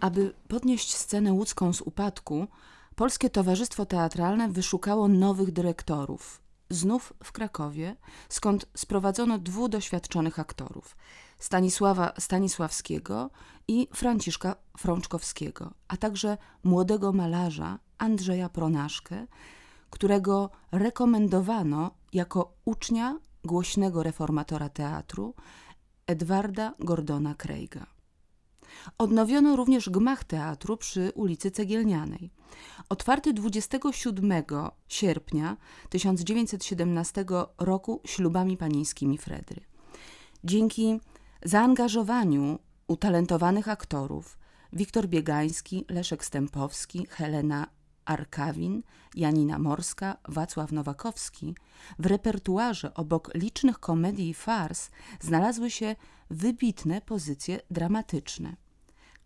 Aby podnieść scenę łódzką z upadku, Polskie Towarzystwo Teatralne wyszukało nowych dyrektorów. Znów w Krakowie, skąd sprowadzono dwóch doświadczonych aktorów Stanisława Stanisławskiego i Franciszka Frączkowskiego, a także młodego malarza Andrzeja Pronaszkę, którego rekomendowano jako ucznia głośnego reformatora teatru Edwarda Gordona Craiga. Odnowiono również gmach teatru przy ulicy Cegielnianej. Otwarty 27 sierpnia 1917 roku ślubami panieńskimi Fredry. Dzięki zaangażowaniu utalentowanych aktorów Wiktor Biegański, Leszek Stępowski, Helena Arkawin, Janina Morska, Wacław Nowakowski, w repertuarze obok licznych komedii i fars znalazły się wybitne pozycje dramatyczne.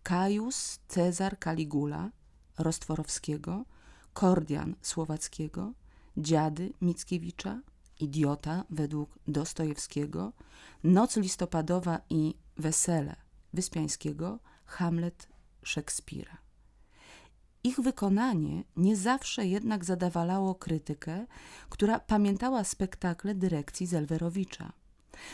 Kajus Cezar Caligula Rostworowskiego, Kordian Słowackiego, Dziady Mickiewicza, Idiota według Dostojewskiego, Noc listopadowa i Wesele Wyspiańskiego, Hamlet Szekspira. Ich wykonanie nie zawsze jednak zadawalało krytykę, która pamiętała spektakle dyrekcji Zelwerowicza.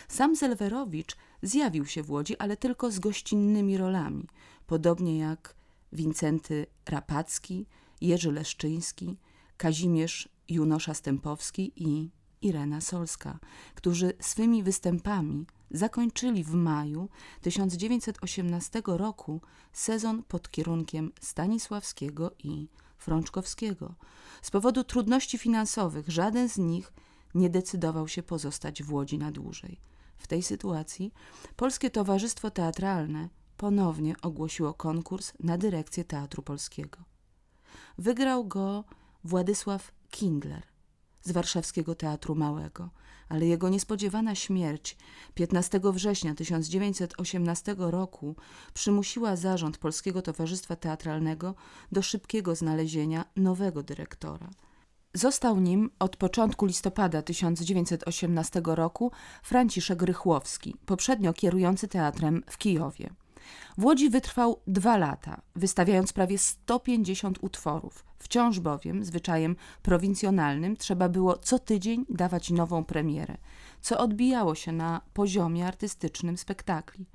Sam Zelwerowicz zjawił się w Łodzi, ale tylko z gościnnymi rolami, podobnie jak Wincenty Rapacki, Jerzy Leszczyński, Kazimierz Junosza Stępowski i Irena Solska, którzy swymi występami zakończyli w maju 1918 roku sezon pod kierunkiem Stanisławskiego i Frączkowskiego. Z powodu trudności finansowych żaden z nich nie decydował się pozostać w Łodzi na dłużej. W tej sytuacji Polskie Towarzystwo Teatralne ponownie ogłosiło konkurs na dyrekcję Teatru Polskiego. Wygrał go Władysław Kindler z Warszawskiego Teatru Małego, ale jego niespodziewana śmierć 15 września 1918 roku przymusiła zarząd Polskiego Towarzystwa Teatralnego do szybkiego znalezienia nowego dyrektora. Został nim od początku listopada 1918 roku Franciszek Rychłowski, poprzednio kierujący teatrem w Kijowie. W Łodzi wytrwał dwa lata, wystawiając prawie 150 utworów. Wciąż bowiem, zwyczajem prowincjonalnym, trzeba było co tydzień dawać nową premierę, co odbijało się na poziomie artystycznym spektakli.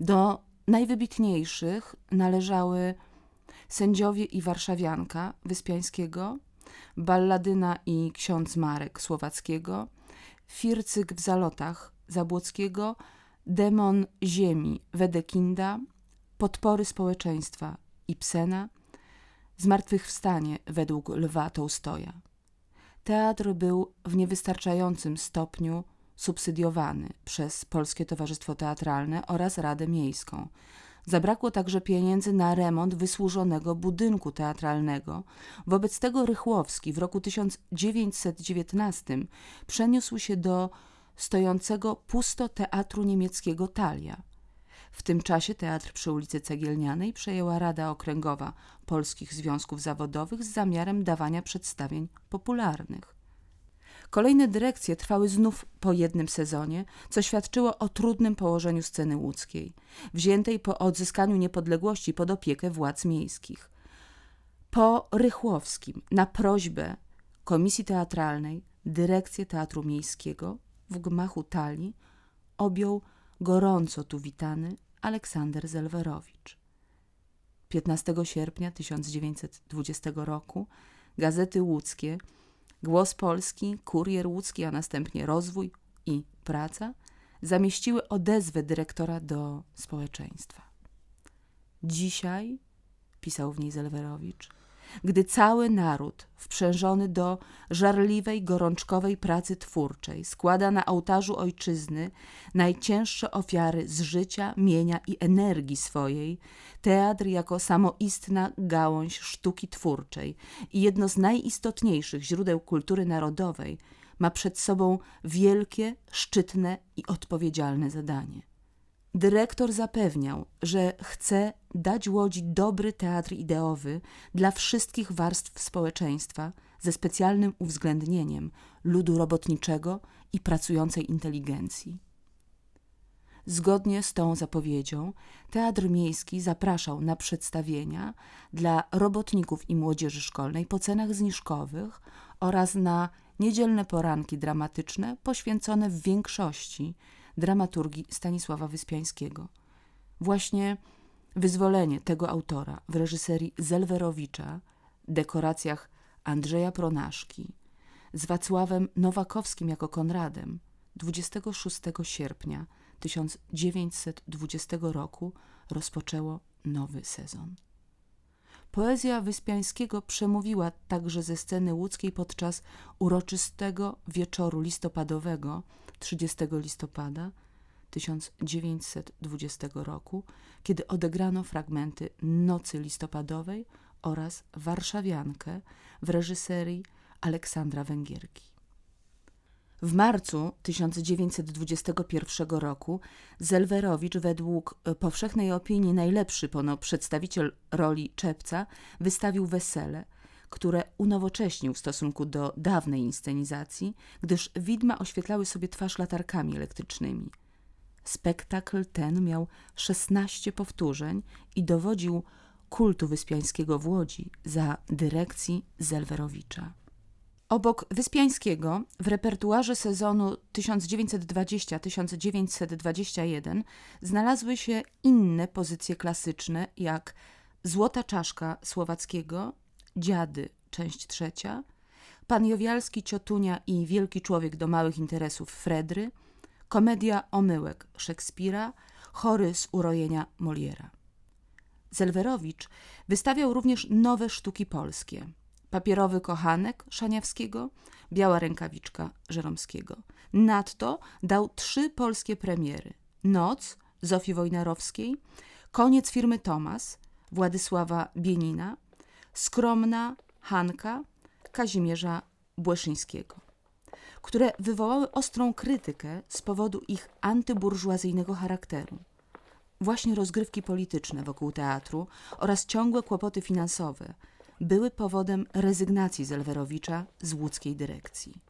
Do najwybitniejszych należały Sędziowie i Warszawianka Wyspiańskiego, Balladyna i Ksiądz Marek Słowackiego, Fircyk w zalotach Zabłockiego, Demon ziemi Wedekinda, Podpory społeczeństwa Ibsena, Zmartwychwstanie według Lwa Tołstoja. Teatr był w niewystarczającym stopniu subsydiowany przez Polskie Towarzystwo Teatralne oraz Radę Miejską. Zabrakło także pieniędzy na remont wysłużonego budynku teatralnego. Wobec tego Rychłowski w roku 1919 przeniósł się do stojącego pusto teatru niemieckiego Talia. W tym czasie teatr przy ulicy Cegielnianej przejęła Rada Okręgowa Polskich Związków Zawodowych z zamiarem dawania przedstawień popularnych. Kolejne dyrekcje trwały znów po jednym sezonie, co świadczyło o trudnym położeniu sceny łódzkiej, wziętej po odzyskaniu niepodległości pod opiekę władz miejskich. Po Rychłowskim, na prośbę Komisji Teatralnej, dyrekcję Teatru Miejskiego w gmachu Talii objął gorąco tu witany Aleksander Zelwerowicz. 15 sierpnia 1920 roku gazety łódzkie Głos Polski, Kurier Łódzki, a następnie Rozwój i Praca zamieściły odezwę dyrektora do społeczeństwa. Dzisiaj, pisał w niej Zelwerowicz, gdy cały naród, wprzężony do żarliwej, gorączkowej pracy twórczej, składa na ołtarzu ojczyzny najcięższe ofiary z życia, mienia i energii swojej, teatr jako samoistna gałąź sztuki twórczej i jedno z najistotniejszych źródeł kultury narodowej, ma przed sobą wielkie, szczytne i odpowiedzialne zadanie. Dyrektor zapewniał, że chce dać Łodzi dobry teatr ideowy dla wszystkich warstw społeczeństwa ze specjalnym uwzględnieniem ludu robotniczego i pracującej inteligencji. Zgodnie z tą zapowiedzią, Teatr Miejski zapraszał na przedstawienia dla robotników i młodzieży szkolnej po cenach zniżkowych oraz na niedzielne poranki dramatyczne poświęcone w większości dramaturgii Stanisława Wyspiańskiego. Właśnie wyzwolenie tego autora w reżyserii Zelwerowicza, dekoracjach Andrzeja Pronaszki, z Wacławem Nowakowskim jako Konradem 26 sierpnia 1920 roku rozpoczęło nowy sezon. Poezja Wyspiańskiego przemówiła także ze sceny łódzkiej podczas uroczystego wieczoru listopadowego 30 listopada 1920 roku, kiedy odegrano fragmenty Nocy Listopadowej oraz Warszawiankę w reżyserii Aleksandra Węgierki. W marcu 1921 roku Zelwerowicz według powszechnej opinii najlepszy pono przedstawiciel roli Czepca wystawił Wesele, które unowocześnił w stosunku do dawnej inscenizacji, gdyż widma oświetlały sobie twarz latarkami elektrycznymi. Spektakl ten miał 16 powtórzeń i dowodził kultu Wyspiańskiego w Łodzi za dyrekcji Zelwerowicza. Obok Wyspiańskiego w repertuarze sezonu 1920-1921 znalazły się inne pozycje klasyczne, jak Złota czaszka Słowackiego, Dziady, część trzecia, Pan Jowialski Ciotunia i Wielki człowiek do małych interesów Fredry, Komedia Omyłek Szekspira, Chory z urojenia Moliera. Zelwerowicz wystawiał również nowe sztuki polskie – papierowy kochanek Szaniawskiego, biała rękawiczka Żeromskiego. Nadto dał trzy polskie premiery. Noc Zofii Wojnarowskiej, Koniec firmy Tomas Władysława Bienina, Skromna Hanka Kazimierza Błeszyńskiego, które wywołały ostrą krytykę z powodu ich antyburżuazyjnego charakteru. Właśnie rozgrywki polityczne wokół teatru oraz ciągłe kłopoty finansowe – były powodem rezygnacji Zelwerowicza z łódzkiej dyrekcji.